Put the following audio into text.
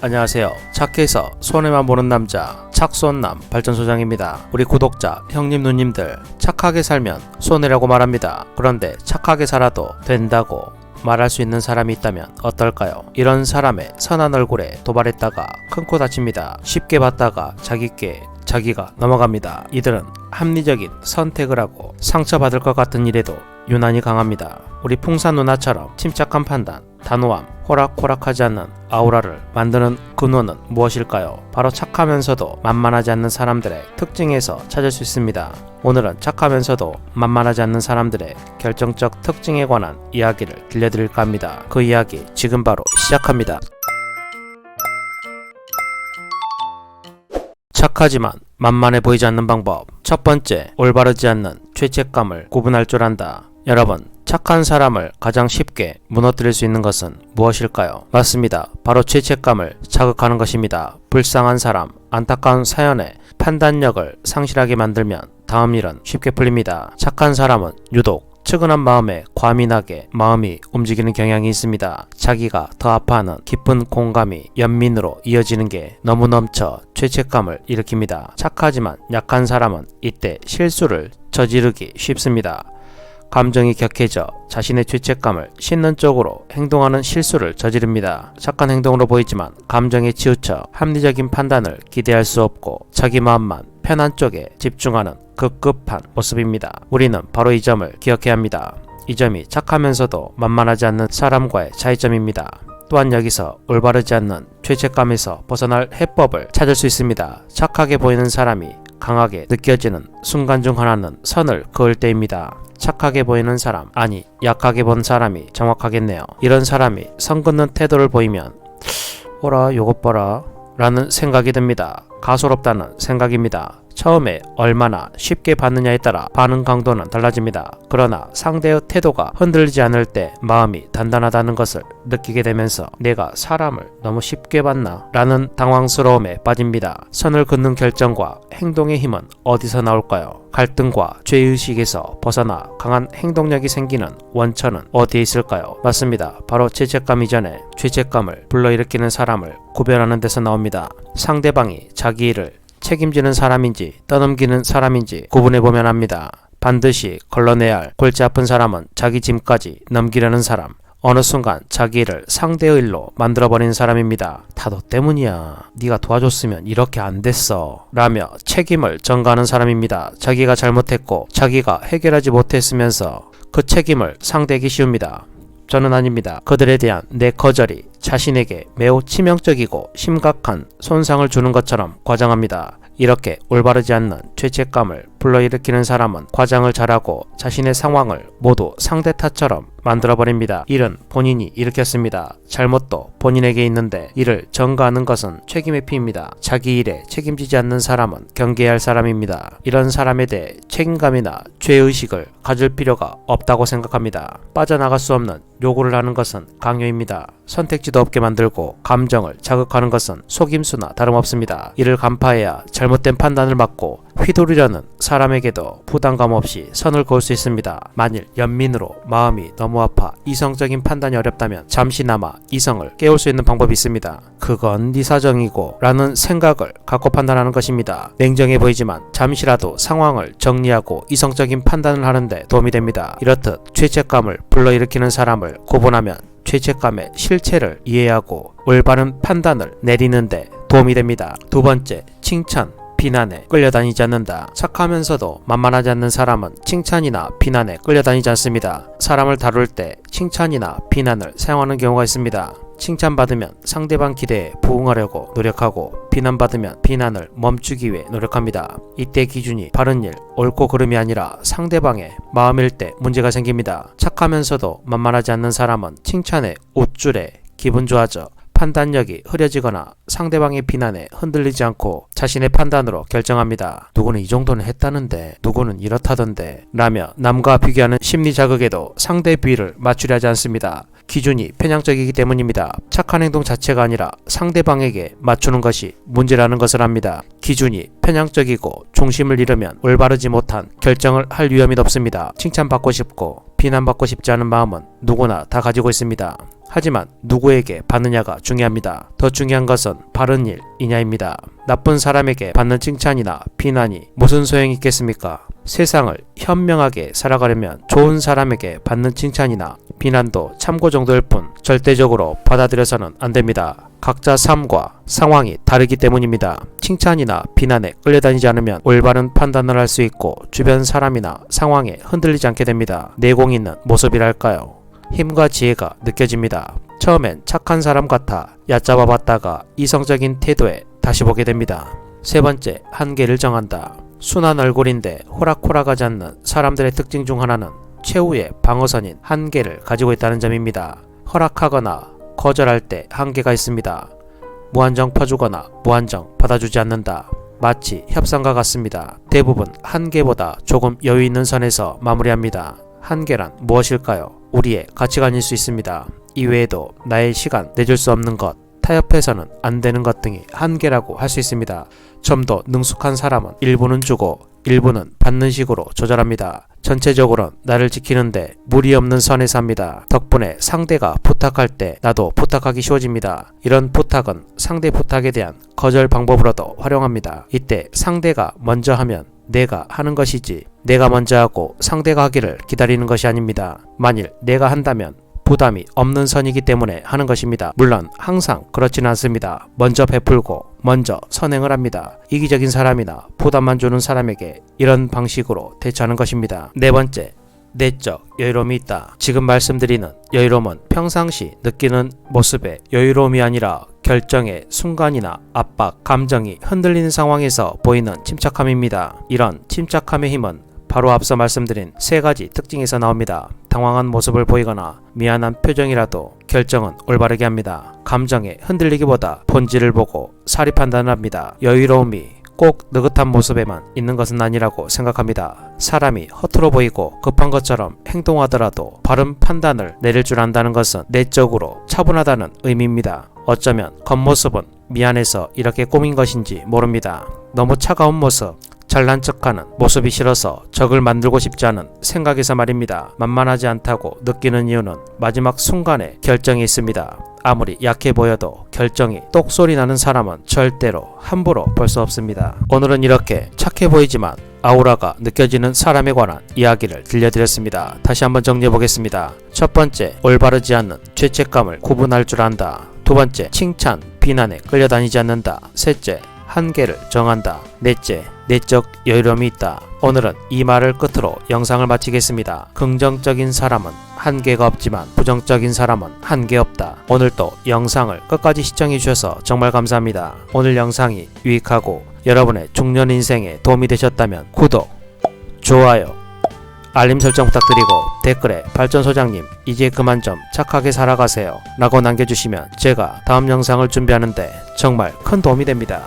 안녕하세요. 착해서 손해만 보는 남자 착손남 발전소장입니다. 우리 구독자 형님 누님들 착하게 살면 손해라고 말합니다. 그런데 착하게 살아도 된다고 말할 수 있는 사람이 있다면 어떨까요? 이런 사람의 선한 얼굴에 도발했다가 큰 코 다칩니다. 쉽게 봤다가 자기께 자기가 넘어갑니다. 이들은 합리적인 선택을 하고 상처받을 것 같은 일에도 유난히 강합니다. 우리 풍산 누나처럼 침착한 판단, 단호함, 호락호락하지 않는 아우라를 만드는 근원은 무엇일까요? 바로 착하면서도 만만하지 않는 사람들의 특징에서 찾을 수 있습니다. 오늘은 착하면서도 만만하지 않는 사람들의 결정적 특징에 관한 이야기를 들려드릴까 합니다. 그 이야기 지금 바로 시작합니다. 착하지만 만만해 보이지 않는 방법. 첫 번째, 올바르지 않는 죄책감을 구분할 줄 안다. 여러분, 착한 사람을 가장 쉽게 무너뜨릴 수 있는 것은 무엇일까요? 맞습니다. 바로 죄책감을 자극하는 것입니다. 불쌍한 사람, 안타까운 사연에 판단력을 상실하게 만들면 다음 일은 쉽게 풀립니다. 착한 사람은 유독 측은한 마음에 과민하게 마음이 움직이는 경향이 있습니다. 자기가 더 아파하는 깊은 공감이 연민으로 이어지는 게 너무 넘쳐 죄책감을 일으킵니다. 착하지만 약한 사람은 이때 실수를 저지르기 쉽습니다. 감정이 격해져 자신의 죄책감을 씻는 쪽으로 행동하는 실수를 저지릅니다. 착한 행동으로 보이지만 감정에 치우쳐 합리적인 판단을 기대할 수 없고 자기 마음만 편한 쪽에 집중하는 급급한 모습입니다. 우리는 바로 이 점을 기억해야 합니다. 이 점이 착하면서도 만만하지 않는 사람과의 차이점입니다. 또한 여기서 올바르지 않는 죄책감에서 벗어날 해법을 찾을 수 있습니다. 착하게 보이는 사람이 강하게 느껴지는 순간 중 하나는 선을 그을 때입니다. 착하게 보이는 사람, 아니 약하게 본 사람이 정확하겠네요. 이런 사람이 선 긋는 태도를 보이면 오라 요것 봐라 라는 생각이 듭니다. 가소롭다는 생각입니다. 처음에 얼마나 쉽게 받느냐에 따라 반응 강도는 달라집니다. 그러나 상대의 태도가 흔들리지 않을 때 마음이 단단하다는 것을 느끼게 되면서 내가 사람을 너무 쉽게 봤나? 라는 당황스러움에 빠집니다. 선을 긋는 결정과 행동의 힘은 어디서 나올까요? 갈등과 죄의식에서 벗어나 강한 행동력이 생기는 원천은 어디에 있을까요? 맞습니다. 바로 죄책감 이전에 죄책감을 불러일으키는 사람을 구별하는 데서 나옵니다. 상대방이 자기 일을 책임지는 사람인지 떠넘기는 사람인지 구분해 보면 합니다. 반드시 걸러내야 할 골치 아픈 사람은 자기 짐까지 넘기려는 사람. 어느 순간 자기 일을 상대의 일로 만들어버린 사람입니다. 다 너 때문이야. 네가 도와줬으면 이렇게 안 됐어. 라며 책임을 전가하는 사람입니다. 자기가 잘못했고 자기가 해결하지 못했으면서 그 책임을 상대에게 씌웁니다. 저는 아닙니다. 그들에 대한 내 거절이 자신에게 매우 치명적이고 심각한 손상을 주는 것처럼 과장합니다. 이렇게 올바르지 않는 죄책감을 불러일으키는 사람은 과장을 잘하고 자신의 상황을 모두 상대 탓처럼 만들어버립니다. 일은 본인이 일으켰습니다. 잘못도 본인에게 있는데 이를 전가하는 것은 책임의 피입니다. 자기 일에 책임지지 않는 사람은 경계해야 할 사람입니다. 이런 사람에 대해 책임감이나 죄의식을 가질 필요가 없다고 생각합니다. 빠져나갈 수 없는 요구를 하는 것은 강요입니다. 선택지도 없게 만들고 감정을 자극하는 것은 속임수나 다름없습니다. 이를 간파해야 잘못된 판단을 막고 휘두르려는 사람에게도 부담감 없이 선을 그을 수 있습니다. 만일 연민으로 마음이 너무 아파 이성적인 판단이 어렵다면 잠시나마 이성을 깨울 수 있는 방법이 있습니다. 그건 네 사정이고 라는 생각을 갖고 판단하는 것입니다. 냉정해 보이지만 잠시라도 상황을 정리하고 이성적인 판단을 하는데 도움이 됩니다. 이렇듯 죄책감을 불러일으키는 사람을 구분하면 죄책감의 실체를 이해하고 올바른 판단을 내리는데 도움이 됩니다. 두 번째, 칭찬. 비난에 끌려다니지 않는다. 착하면서도 만만하지 않는 사람은 칭찬이나 비난에 끌려다니지 않습니다. 사람을 다룰 때 칭찬이나 비난을 사용하는 경우가 있습니다. 칭찬받으면 상대방 기대에 부응하려고 노력하고 비난받으면 비난을 멈추기 위해 노력합니다. 이때 기준이 바른 일, 옳고 그름이 아니라 상대방의 마음일 때 문제가 생깁니다. 착하면서도 만만하지 않는 사람은 칭찬에 옷줄에 기분 좋아져 판단력이 흐려지거나 상대방의 비난에 흔들리지 않고 자신의 판단으로 결정합니다. 누구는 이 정도는 했다는데 누구는 이렇다던데 라며 남과 비교하는 심리 자극에도 상대 비위를 맞추려 하지 않습니다. 기준이 편향적이기 때문입니다. 착한 행동 자체가 아니라 상대방에게 맞추는 것이 문제라는 것을 압니다. 기준이 편향적이고 중심을 잃으면 올바르지 못한 결정을 할 위험이 높습니다. 칭찬받고 싶고 비난받고 싶지 않은 마음은 누구나 다 가지고 있습니다. 하지만 누구에게 받느냐가 중요합니다. 더 중요한 것은 바른 일이냐입니다. 나쁜 사람에게 받는 칭찬이나 비난이 무슨 소용이 있겠습니까? 세상을 현명하게 살아가려면 좋은 사람에게 받는 칭찬이나 비난도 참고 정도일 뿐 절대적으로 받아들여서는 안 됩니다. 각자 삶과 상황이 다르기 때문입니다. 칭찬이나 비난에 끌려다니지 않으면 올바른 판단을 할 수 있고 주변 사람이나 상황에 흔들리지 않게 됩니다. 내공 있는 모습이랄까요? 힘과 지혜가 느껴집니다. 처음엔 착한 사람 같아 얕잡아 봤다가 이성적인 태도에 다시 보게 됩니다. 세 번째, 한계를 정한다. 순한 얼굴인데 호락호락하지 않는 사람들의 특징 중 하나는 최후의 방어선인 한계를 가지고 있다는 점입니다. 허락하거나 거절할 때 한계가 있습니다. 무한정 퍼주거나 무한정 받아주지 않는다. 마치 협상과 같습니다. 대부분 한계보다 조금 여유 있는 선에서 마무리합니다. 한계란 무엇일까요? 우리의 가치관일 수 있습니다. 이외에도 나의 시간 내줄 수 없는 것, 타협해서는 안 되는 것 등이 한계라고 할 수 있습니다. 좀 더 능숙한 사람은 일부는 주고 일부는 받는 식으로 조절합니다. 전체적으로 나를 지키는데 무리 없는 선에서 합니다. 덕분에 상대가 부탁할 때 나도 부탁하기 쉬워집니다. 이런 부탁은 상대 부탁에 대한 거절 방법으로도 활용합니다. 이때 상대가 먼저 하면 내가 하는 것이지 내가 먼저 하고 상대가 하기를 기다리는 것이 아닙니다. 만일 내가 한다면 부담이 없는 선이기 때문에 하는 것입니다. 물론 항상 그렇지는 않습니다. 먼저 베풀고 먼저 선행을 합니다. 이기적인 사람이나 부담만 주는 사람에게 이런 방식으로 대처하는 것입니다. 네 번째, 내적 여유로움이 있다. 지금 말씀드리는 여유로움은 평상시 느끼는 모습의 여유로움이 아니라 결정의 순간이나 압박, 감정이 흔들리는 상황에서 보이는 침착함입니다. 이런 침착함의 힘은 바로 앞서 말씀드린 세 가지 특징에서 나옵니다. 당황한 모습을 보이거나 미안한 표정이라도 결정은 올바르게 합니다. 감정에 흔들리기보다 본질을 보고 사리 판단을 합니다. 여유로움이 꼭 느긋한 모습에만 있는 것은 아니라고 생각합니다. 사람이 허투루 보이고 급한 것처럼 행동하더라도 바른 판단을 내릴 줄 안다는 것은 내적으로 차분하다는 의미입니다. 어쩌면 겉모습은 미안해서 이렇게 꾸민 것인지 모릅니다. 너무 차가운 모습, 잘난 척하는 모습이 싫어서 적을 만들고 싶지 않은 생각에서 말입니다. 만만하지 않다고 느끼는 이유는 마지막 순간에 결정이 있습니다. 아무리 약해 보여도 결정이 똑소리 나는 사람은 절대로 함부로 볼 수 없습니다. 오늘은 이렇게 착해 보이지만 아우라가 느껴지는 사람에 관한 이야기를 들려드렸습니다. 다시 한번 정리해 보겠습니다. 첫 번째, 올바르지 않는 죄책감을 구분할 줄 안다. 두 번째, 칭찬, 비난에 끌려다니지 않는다. 셋째, 한계를 정한다. 넷째, 내적 여유로움이 있다. 오늘은 이 말을 끝으로 영상을 마치겠습니다. 긍정적인 사람은 한계가 없지만 부정적인 사람은 한계 없다. 오늘도 영상을 끝까지 시청해 주셔서 정말 감사합니다. 오늘 영상이 유익하고 여러분의 중년 인생에 도움이 되셨다면 구독, 좋아요, 알림 설정 부탁드리고 댓글에 발전 소장님 이제 그만 좀 착하게 살아가세요 라고 남겨주시면 제가 다음 영상을 준비하는데 정말 큰 도움이 됩니다.